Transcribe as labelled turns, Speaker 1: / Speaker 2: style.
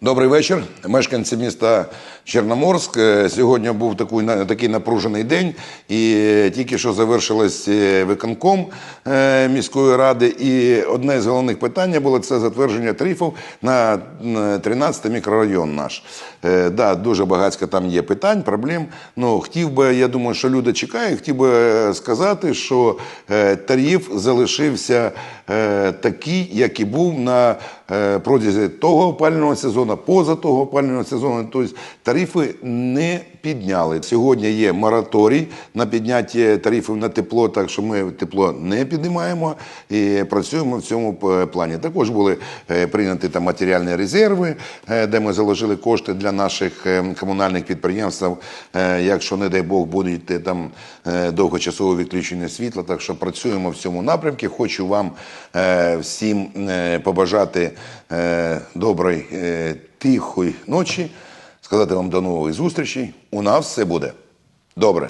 Speaker 1: Добрий вечір, мешканці міста Чорноморськ. Е, Сьогодні був такий, такий напружений день, і е, тільки що завершилось е, виконком міської ради. І одне з головних питань було це затвердження тарифів на 13-й мікрорайон наш. Да, дуже багатько там є питань, проблем. Ну, хотів би, я думаю, що люди чекають, хотів би сказати, що тариф залишився такий, як і був на протязі того опалювального сезону, поза того опалювального сезону. Тобто тарифи не підняли. Сьогодні є мораторій на підняття тарифів на тепло, так що ми тепло не піднімаємо і працюємо в цьому плані. Також були е, прийняті там матеріальні резерви, е, де ми заложили кошти для наших е, комунальних підприємств. Якщо, не дай Бог, будуть там довгочасове відключення світла. Так що працюємо в цьому напрямку. Хочу вам всім побажати доброї, тихої ночі, сказати вам до нових зустрічей. У нас все буде добре.